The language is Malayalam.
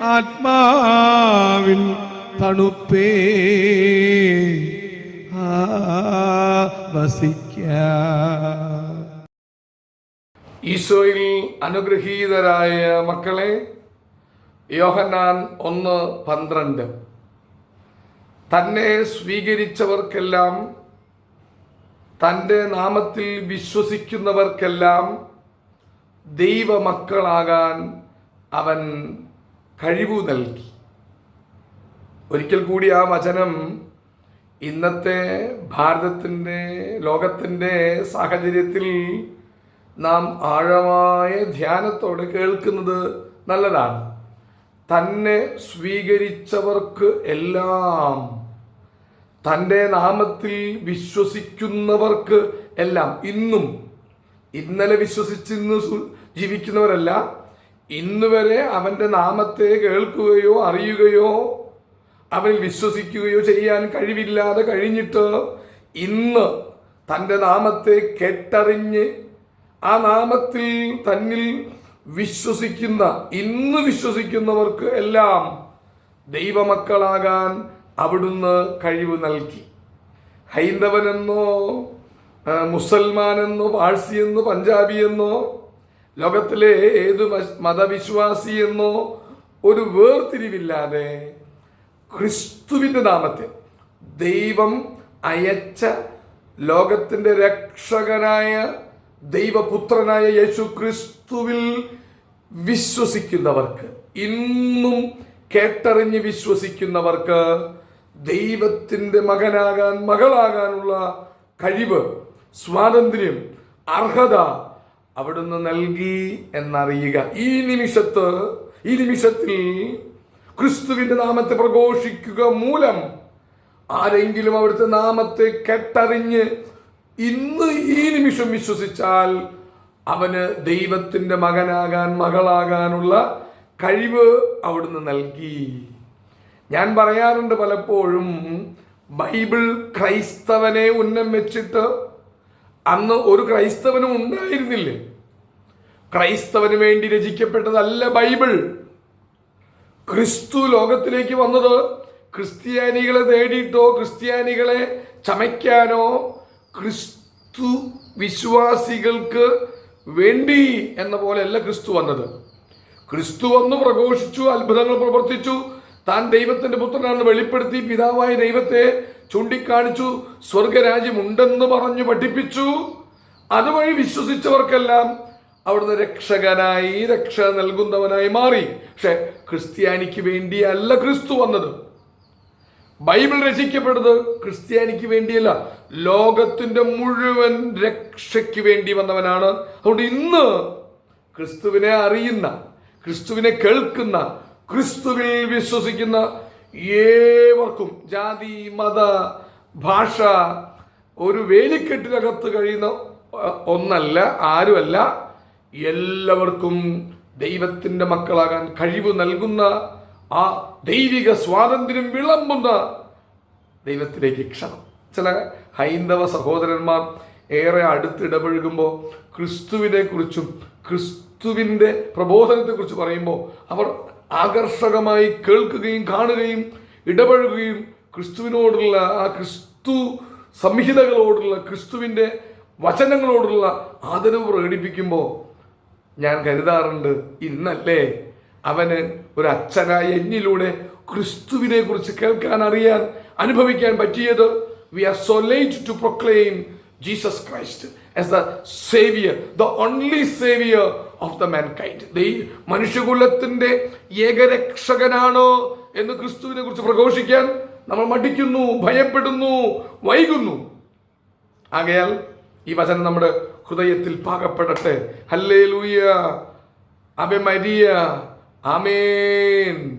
ആത്മാവിൻ തണുപ്പേ. ഈശോയിൽ അനുഗ്രഹീതരായ മക്കളെ യോഹന്നാൻ ഒന്ന് പന്ത്രണ്ട്. തന്നെ സ്വീകരിച്ചവർക്കെല്ലാം തന്റെ നാമത്തിൽ വിശ്വസിക്കുന്നവർക്കെല്ലാം ദൈവമക്കളാകാൻ അവൻ കഴിവു നൽകി. ഒരിക്കൽ കൂടി ആ വചനം ഇന്നത്തെ ഭാരതത്തിന്റെ ലോകത്തിന്റെ സാഹചര്യത്തിൽ നാം ആഴമായ ധ്യാനത്തോടെ കേൾക്കുന്നത് നല്ലതാണ്. തന്നെ സ്വീകരിച്ചവർക്ക് എല്ലാം തന്റെ നാമത്തിൽ വിശ്വസിക്കുന്നവർക്ക് എല്ലാം. ഇന്നും ഇന്നലെ വിശ്വസിച്ചിന്ന് ജീവിക്കുന്നവരല്ല ഇന്ന് വരെ അവന്റെ നാമത്തെ കേൾക്കുകയോ അറിയുകയോ അവനിൽ വിശ്വസിക്കുകയോ ചെയ്യാൻ കഴിവില്ലാതെ കഴിഞ്ഞിട്ട് ഇന്ന് തന്റെ നാമത്തെ കേട്ടറിഞ്ഞ് ആ നാമത്തിൽ തന്നിൽ വിശ്വസിക്കുന്ന ഇന്ന് വിശ്വസിക്കുന്നവർക്ക് എല്ലാം ദൈവമക്കളാകാൻ അവിടുന്ന് കഴിവ് നൽകി. ഹൈന്ദവനെന്നോ മുസൽമാനെന്നോ പാഴ്സിയെന്നോ പഞ്ചാബിയെന്നോ ലോകത്തിലെ ഏത് മതവിശ്വാസി മതവിശ്വാസിയെന്നോ ഒരു വേർതിരിവില്ലാതെ ക്രിസ്തുവിന്റെ നാമത്തിൽ ദൈവം അയച്ച ലോകത്തിന്റെ രക്ഷകനായ ദൈവപുത്രനായ യേശു ക്രിസ്തുവിൽ വിശ്വസിക്കുന്നവർക്ക് ഇന്നും കേട്ടറിഞ്ഞ് വിശ്വസിക്കുന്നവർക്ക് ദൈവത്തിന്റെ മകനാകാൻ മകളാകാനുള്ള കഴിവ് സ്വാതന്ത്ര്യം അർഹത അവിടുന്ന് നൽകി എന്നറിയുക. ഈ നിമിഷത്ത് ഈ നിമിഷത്തിൽ ക്രിസ്തുവിന്റെ നാമത്തെ പ്രഘോഷിക്കുക മൂലം ആരെങ്കിലും അവിടുത്തെ നാമത്തെ കെട്ടറിഞ്ഞ് ഇന്ന് ഈ നിമിഷം വിശ്വസിച്ചാൽ അവന് ദൈവത്തിന്റെ മകനാകാൻ മകളാകാനുള്ള കഴിവ് അവിടുന്ന് നൽകി. ഞാൻ പറയാറുണ്ട് പലപ്പോഴും ബൈബിൾ ക്രൈസ്തവനെ ഉന്നം വെച്ചിട്ട് അന്ന് ഒരു ക്രൈസ്തവനും ഉണ്ടായിരുന്നില്ലേ. ക്രൈസ്തവന് വേണ്ടി രചിക്കപ്പെട്ടതല്ല ബൈബിൾ. ക്രിസ്തു ലോകത്തിലേക്ക് വന്നത് ക്രിസ്ത്യാനികളെ തേടിയിട്ടോ ക്രിസ്ത്യാനികളെ ചമയ്ക്കാനോ ക്രിസ്തു വിശ്വാസികൾക്ക് വേണ്ടി എന്ന പോലെയല്ല ക്രിസ്തു വന്നത്. ക്രിസ്തു വന്നു പ്രഘോഷിച്ചു അത്ഭുതങ്ങൾ പ്രവർത്തിച്ചു. താൻ ദൈവത്തിന്റെ പുത്രനാണെന്ന് വെളിപ്പെടുത്തി പിതാവായ ദൈവത്തെ ചൂണ്ടിക്കാണിച്ചു സ്വർഗരാജ്യം ഉണ്ടെന്ന് പറഞ്ഞു പഠിപ്പിച്ചു. അതുവഴി വിശ്വസിച്ചവർക്കെല്ലാം അവിടുന്ന് രക്ഷകനായി രക്ഷ നൽകുന്നവനായി മാറി. പക്ഷെ ക്രിസ്ത്യാനിക്ക് വേണ്ടിയല്ല ക്രിസ്തു വന്നത്. ബൈബിൾ രചിക്കപ്പെടുന്നത് ക്രിസ്ത്യാനിക്ക് വേണ്ടിയല്ല. ലോകത്തിന്റെ മുഴുവൻ രക്ഷയ്ക്ക് വേണ്ടി വന്നവനാണ്. അതുകൊണ്ട് ഇന്ന് ക്രിസ്തുവിനെ അറിയുന്ന ക്രിസ്തുവിനെ കേൾക്കുന്ന ക്രിസ്തുവിൽ വിശ്വസിക്കുന്ന ഏവർക്കും ജാതി മത ഭാഷ ഒരു വേലിക്കെട്ടിനകത്ത് കഴിയുന്ന ഒന്നല്ല ആരുമല്ല എല്ലാവർക്കും ദൈവത്തിന്റെ മക്കളാകാൻ കഴിവ് നൽകുന്ന ആ ദൈവിക സ്വാതന്ത്ര്യം വിളമ്പുന്ന ദൈവത്തിലേക്ക് ക്ഷണം. ചില ഹൈന്ദവ സഹോദരന്മാർ ഏറെ അടുത്തിടപഴകുമ്പോൾ ക്രിസ്തുവിനെ കുറിച്ചും ക്രിസ്തുവിന്റെ പ്രബോധനത്തെക്കുറിച്ച് പറയുമ്പോൾ അവർ ആകർഷകമായി കേൾക്കുകയും കാണുകയും ഇടപഴകുകയും ക്രിസ്തുവിനോടുള്ള ആ ക്രിസ്തു സംഹിതകളോടുള്ള ക്രിസ്തുവിന്റെ വചനങ്ങളോടുള്ള ആദരവ് പ്രകടിപ്പിക്കുമ്പോൾ ഞാൻ കരുതാറുണ്ട് ഇന്നല്ലേ അവന് ഒരു അച്ഛനായ എന്നിലൂടെ ക്രിസ്തുവിനെ കുറിച്ച് കേൾക്കാൻ അറിയാൻ അനുഭവിക്കാൻ പറ്റിയത്. We are so late to proclaim Jesus Christ as the saviour the only saviour of the mankind മനുഷ്യകുലത്തിന്റെ ഏകരക്ഷകനാണോ എന്ന് ക്രിസ്തുവിനെ കുറിച്ച് പ്രഘോഷിക്കാൻ നമ്മൾ മടിക്കുന്നു ഭയപ്പെടുന്നു വൈകുന്നു. ആകയാൽ ഈ വചനം നമ്മുടെ ഹൃദയത്തിൽ പാകപ്പെടട്ടെ. ഹല്ലേ ലൂയ അബെ മരിയ. ആമേൻ.